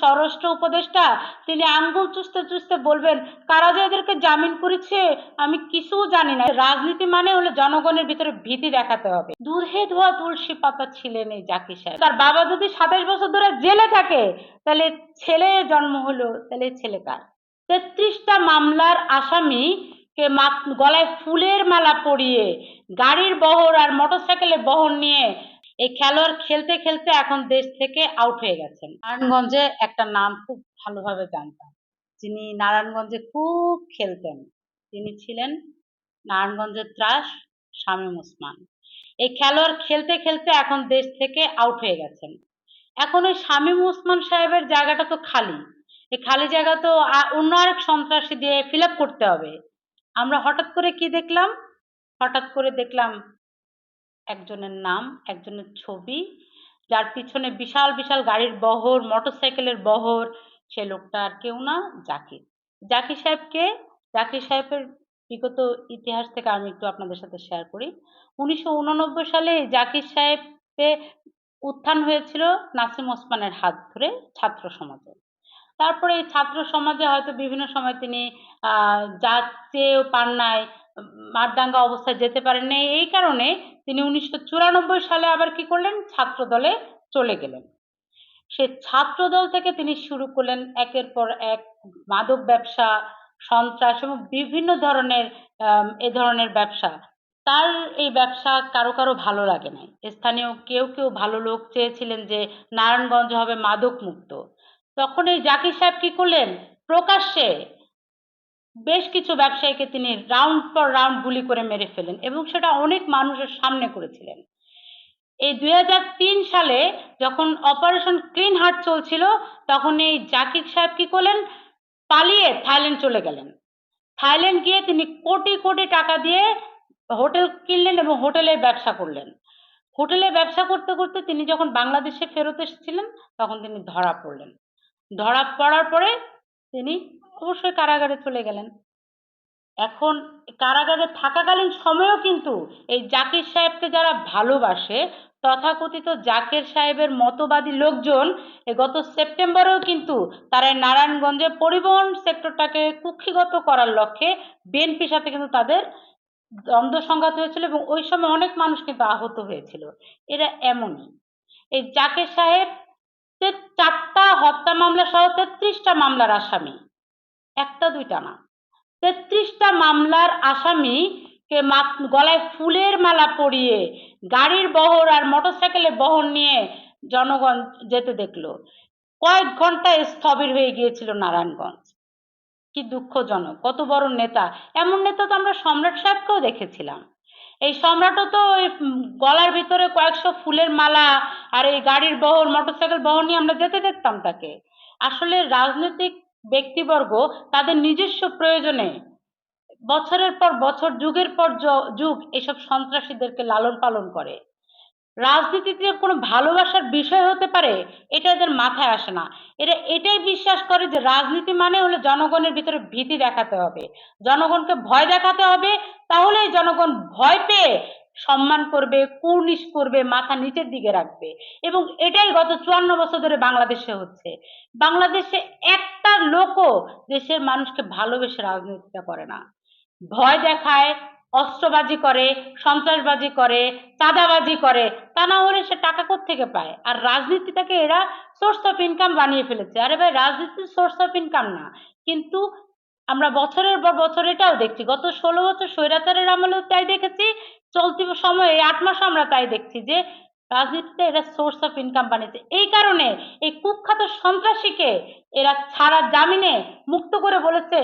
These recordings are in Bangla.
স্বরাষ্ট্র উপদেষ্টা, তিনি আঙ্গুল চুষতে চুষতে বলবেন, কারা যে এদেরকে জামিন করেছে, আমি কিছু জানি না। রাজনীতি মানে হলো জনগণের ভিতরে ভীতি দেখাতে হবে। দুধে ধোয়া তুলসী পাতা ছিলেন এই জাকির সাহেব। তার বাবা যদি সাতাশ বছর ধরে জেলে থাকে, তাহলে ছেলে জন্ম হলো, তাহলে ছেলে কার? তেত্রিশটা মামলার আসামি কে গলায় ফুলের মালা পরিয়ে, গাড়ির বহর আর মোটরসাইকেলের বহর নিয়ে এই খেলোয়াড় খেলতে খেলতে এখন দেশ থেকে আউট হয়ে গেছেন। নারায়ণগঞ্জে একটা নাম খুব ভালোভাবে জানতাম। যিনি নারায়ণগঞ্জে খুব খেলতেন, তিনি ছিলেন নারায়ণগঞ্জের ত্রাস শামীম ওসমান। এই খেলোয়াড় খেলতে খেলতে এখন দেশ থেকে আউট হয়ে গেছেন। এখন ওই শামীম ওসমান সাহেবের জায়গাটা তো খালি। এই খালি জায়গা তো অন্য আরেক সন্ত্রাসী দিয়ে ফিল করতে হবে। আমরা হঠাৎ করে কি দেখলাম? হঠাৎ করে দেখলাম একজনের নাম, একজনের ছবি, যার পিছনে বিশাল বিশাল গাড়ির বহর, মোটরসাইকেলের বহর, সে লোকটা আর কেউ না, জাকির। জাকির সাহেবকে জাকির সাহেবের বিগত ইতিহাস থেকে আমি একটু আপনাদের সাথে শেয়ার করি। উনিশশো উননব্বই সালে জাকির সাহেবকে উত্থান হয়েছিল নাসিম ওসমানের হাত ধরে ছাত্র সমাজে। তারপরে এই ছাত্র সমাজে হয়তো বিভিন্ন সময় তিনি, আহ যাচ্ছেও পান নাই মারদাঙ্গা অবস্থায় যেতে পারেননি এই কারণে তিনি উনিশশো চুরানব্বই সালে আবার কি করলেন? ছাত্র দলে চলে গেলেন। সে ছাত্র দল থেকে তিনি শুরু করলেন একের পর এক মাদক ব্যবসা, সন্ত্রাস এবং বিভিন্ন ধরনের এ ধরনের ব্যবসা। তার এই ব্যবসা কারও কারও ভালো লাগে নাই। স্থানীয় কেউ কেউ ভালো লোক চেয়েছিলেন যে নারায়ণগঞ্জ হবে মাদক মুক্ত তখন এই জাকির সাহেব কি করলেন? প্রকাশ্যে বেশ কিছু ব্যবসায়ীকে তিনি রাউন্ড পর রাউন্ড গুলি করে মেরে ফেলেন এবং সেটা অনেক মানুষের সামনে করেছিলেন। এই দুই হাজার তিন সালে যখন অপারেশন ক্লিন হার্ট চলছিল, তখন এই জাকির সাহেব কি করলেন? পালিয়ে থাইল্যান্ড চলে গেলেন। থাইল্যান্ড গিয়ে তিনি কোটি কোটি টাকা দিয়ে হোটেল কিনলেন এবং হোটেলের ব্যবসা করলেন। হোটেলে ব্যবসা করতে করতে তিনি যখন বাংলাদেশে ফেরত এসেছিলেন, তখন তিনি ধরা পড়লেন। ধরা পড়ার পরে তিনি অবশ্যই কারাগারে চলে গেলেন। এখন কারাগারে থাকাকালীন সময়েও কিন্তু এই জাকির সাহেবকে যারা ভালোবাসে, তথাকথিত জাকির সাহেবের মতবাদী লোকজন গত সেপ্টেম্বরেও কিন্তু তারা নারায়ণগঞ্জে পরিবহন সেক্টরটাকে কুক্ষিগত করার লক্ষ্যে বিএনপির সাথে কিন্তু তাদের দ্বন্দ্ব সংঘাত হয়েছিল এবং ওই সময় অনেক মানুষ কিন্তু আহত হয়েছিল। এরা এমনই। এই জাকির সাহেব চারটা হত্যা মামলা সহ তেত্রিশটা মামলার আসামি। একটা, দুইটা না। তেত্রিশটা মামলার আসামি কে গলায় ফুলের মালা পরিয়ে গাড়ির বহর আর মোটরসাইকেলের বহর নিয়ে জনগণ যেতে দেখল। কয়েক ঘণ্টা স্থবির হয়ে গিয়েছিল নারায়ণগঞ্জ। কি দুঃখজনক, কত বড় নেতা। এমন নেতা তো আমরা সম্রাট সাহেবকেও দেখেছিলাম। এই সম্রাটও তো গলার ভিতরে কয়েকশো ফুলের মালা আর এই গাড়ির বহর মোটরসাইকেল বহর নিয়ে আমরা যেতে দেখতাম তাকে। আসলে রাজনৈতিক ব্যক্তিবর্গ তাদের নিজস্ব প্রয়োজনে বছরের পর বছর, যুগের পর যুগ এসব সন্ত্রাসীদেরকে লালন পালন করে। রাজনীতিতে কোনো ভালোবাসার বিষয় হতে পারে, এটা এদের মাথায় আসে না। এরা এটাই বিশ্বাস করে যে রাজনীতি মানে হলো জনগণের ভিতরে ভীতি দেখাতে হবে। জনগণকে ভয় দেখাতে হবে তাহলেই জনগণ ভয় পেয়ে সম্মান করবে, কুর্নিশ করবে, মাথা নিচের দিকে রাখবে। এবং এটাই গত চুয়ান্ন বছর ধরে বাংলাদেশে হচ্ছে। বাংলাদেশে একটা লোকও দেশের মানুষকে ভালোবেসে রাজনীতিটা করে না। ভয় দেখায়, অস্ত্রবাজি করে, সন্ত্রাসবাজি করে, চাঁদাবাজি করে, তা না হলে সে টাকা থেকে পায়? আর রাজনীতিটাকে এরা সোর্স অফ ইনকাম বানিয়ে ফেলেছে। আরে ভাই, রাজনীতি সোর্স অফ ইনকাম না। কিন্তু আমরা বছরের পর বছর এটাও দেখছি। গত ষোলো বছর স্বৈরাচারের আমলেও তাই দেখেছি, চলতি সময়ে আট মাস আমরা তাই দেখছি যে রাজনীতিতে এরা সোর্স অফ ইনকাম বানিয়েছে। এই কারণে এই কুখ্যাত সন্ত্রাসীকে এরা ছাড়া জামিনে মুক্ত করে বলেছে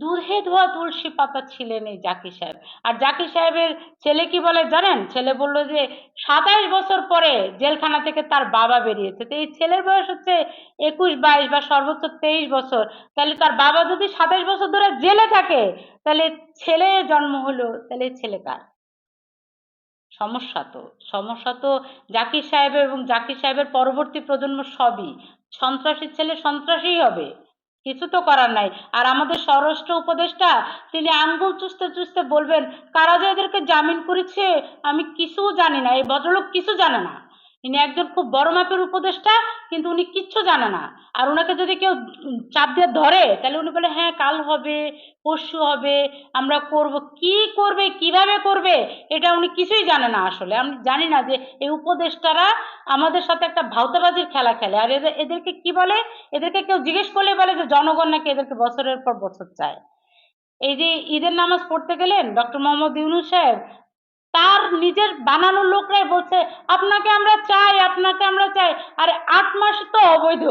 দুধে ধোয়া তুলসী পাতা ছিলেন এই জাকির সাহেব। আর জাকির সাহেবের ছেলে কি বলে জানেন? ছেলে বলল যে, সাতাইশ বছর পরে জেলখানা থেকে তার বাবা বেরিয়েছে। তো এই ছেলের বয়স হচ্ছে একুশ, বাইশ বা সর্বোচ্চ তেইশ বছর। তাহলে তার বাবা যদি সাতাইশ বছর ধরে জেলে থাকে, তাহলে ছেলে জন্ম হলো, তাহলে ছেলে কার? সমস্যা তো সমস্যা তো জাকির সাহেবের এবং জাকির সাহেবের পরবর্তী প্রজন্ম সবই। সন্ত্রাসীর ছেলে সন্ত্রাসীই হবে। কিছু তো করার নাই। আর আমাদের স্বরাষ্ট্র উপদেষ্টা, তিনি আঙ্গুল চুষতে চুষতে বলবেন, কারা যে এদেরকে জামিন করেছে, আমি কিছু জানি না, এই ভদ্রলোক কিছু জানে না। ইনি একজন খুব বড় মাপের উপদেষ্টা, কিন্তু উনি কিচ্ছু জানে না। আর ওনাকে যদি কেউ চাপ দিয়ে ধরে, তাহলে উনি বলে হ্যাঁ কাল হবে, পরশু হবে, আমরা করব। কি করবে, কীভাবে করবে, এটা উনি কিছুই জানে না আসলে। আমি জানি না যে এই উপদেষ্টারা আমাদের সাথে একটা ভাওতাবাজির খেলা খেলে। আর এদের, এদেরকে কি বলে? এদেরকে কেউ জিজ্ঞেস করলে বলে যে, জনগণ নাকি এদেরকে বছরের পর বছর চায়? এই যে ঈদের নামাজ পড়তে গেলেন ডক্টর মোহাম্মদ ইউনুস সাহেব তার নিজের বানানো লোকরাই বলছে, আপনাকে আমরা চাই, আপনাকে আমরা চাই। আরে আট মাস তো অবৈধ।